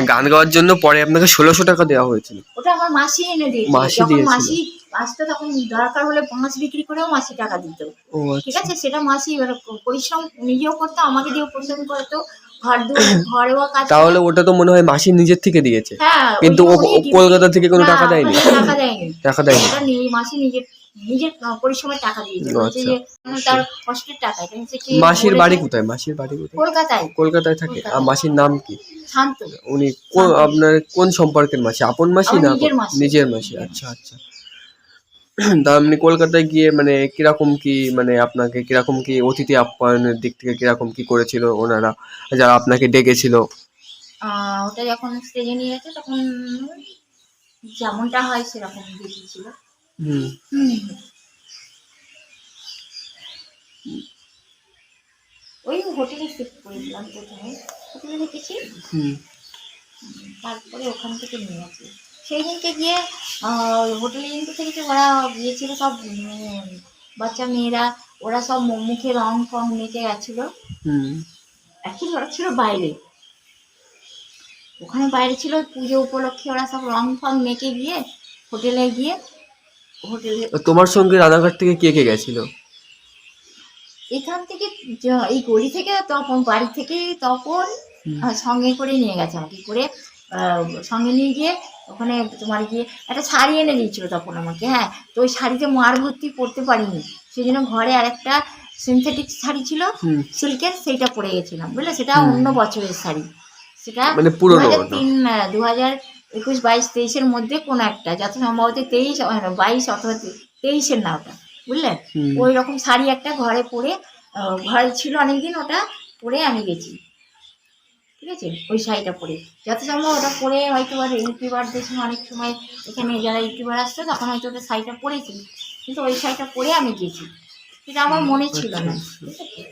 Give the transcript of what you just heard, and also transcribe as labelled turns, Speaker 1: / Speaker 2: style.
Speaker 1: মানে গান গাওয়ার জন্য পরে আপনাকে ষোলোশো টাকা দেওয়া হয়েছিল।
Speaker 2: ওটা আমার মাসি এনে দিয়েছিল।
Speaker 1: মাসি
Speaker 2: যখন আসতো তখন দরকার হলে পাঁচ বিক্রি করেও মাসি টাকা দিত।
Speaker 1: ও
Speaker 2: ঠিক
Speaker 1: আচ্ছা
Speaker 2: আছে সেটা মাসি পরিশ্রম নিজেও করতো আমাকে দিয়েও পরিশ্রম করতো। ঘর ঘরেও কাজ
Speaker 1: তাহলে ওটা তো মনে হয় মাসি নিজের থেকে দিয়েছে।
Speaker 2: হ্যাঁ
Speaker 1: কিন্তু ও কলকাতা থেকে কোনো টাকা দেয়নি?
Speaker 2: টাকা দেয়নি।
Speaker 1: টাকা দেয়নি।
Speaker 2: মাসি নিজের নিজের পরিশ্রমের টাকা
Speaker 1: আচ্ছা।
Speaker 2: যে তার কষ্টের টাকা।
Speaker 1: মাসির বাড়ি কোথায়? মাসির বাড়ি কোথায়?
Speaker 2: কলকাতায়।
Speaker 1: কলকাতায় থাকে। আর মাসির নাম কি?
Speaker 2: শান্ত।
Speaker 1: উনি কোন আপনার কোন সম্পর্কের মাসি? আপন মাসি না
Speaker 2: নিজের মাসি।
Speaker 1: আচ্ছা আচ্ছা। তা আপনি কলকাতায় গিয়ে মানে কীরকম কি মানে আপনাকে কীরকম কি অতিথি আপ্যায়নের দিক থেকে কীরকম কি করেছিল ওনারা? যারা আপনাকে ডেকেছিল?
Speaker 2: ওটা যখন স্টেজে নিয়ে গেছে তখন যেমনটা হয় সেরকম দেখিয়েছিল
Speaker 1: হুম।
Speaker 2: ওই হোটেলে শিফট করেছিলাম প্রথমে। হোটেলে দেখেছি তারপরে ওখান থেকে নিয়ে আসি। সেই দিনকে গিয়ে হোটেলে কিন্তু থেকে ওরা গিয়েছিল সব বাচ্চা মেয়েরা ওরা সব মুখে রং ফং মেখে গেছিল। অ্যাকচুয়ালি ওরা ছিল বাইরে। ওখানে বাইরে ছিল পুজো উপলক্ষে ওরা সব রং ফং মেখে গিয়ে হোটেলে গিয়ে হোটেলে
Speaker 1: তোমার সঙ্গে রানাঘাট থেকে কে কে গেছিল?
Speaker 2: এখান থেকে এই গলি থেকে তখন বাড়ি থেকে তখন সঙ্গে করে নিয়ে গেছে আমাকে করে সঙ্গে নিয়ে গিয়ে ওখানে তোমার গিয়ে একটা শাড়ি এনে দিয়েছিল তখন আমাকে হ্যাঁ। তো ওই শাড়িতে মার ভর্তি পরতে পারিনি। সেই জন্য ঘরে আর একটা সিনথেটিক শাড়ি ছিল সিল্কের সেইটা পরে গেছিলাম বুঝলে? সেটা অন্য বছরের শাড়ি। সেটা
Speaker 1: মানে
Speaker 2: দু হাজার তিন দু হাজার একুশ বাইশ তেইশের মধ্যে কোনো একটা যত সম্ভবত তেইশ বাইশ অথবা তেইশের না ওটা বুঝলেন ওই রকম শাড়ি একটা ঘরে পরে ঘরে ছিল অনেকদিন ওটা পরে আমি গেছি। ঠিক আছে? ওই শাড়িটা পরে। যাতে সম্ভব ওটা পরে হয়তো আর ইউটিউবারদের দেখে অনেক সময় এখানে যারা ইউটিউবার আসতো তখন হয়তো ওটা শাড়িটা পরেছি কিন্তু ওই শাড়িটা পরে আমি গেছি। সেটা আমার মনে ছিল না। ঠিক আছে?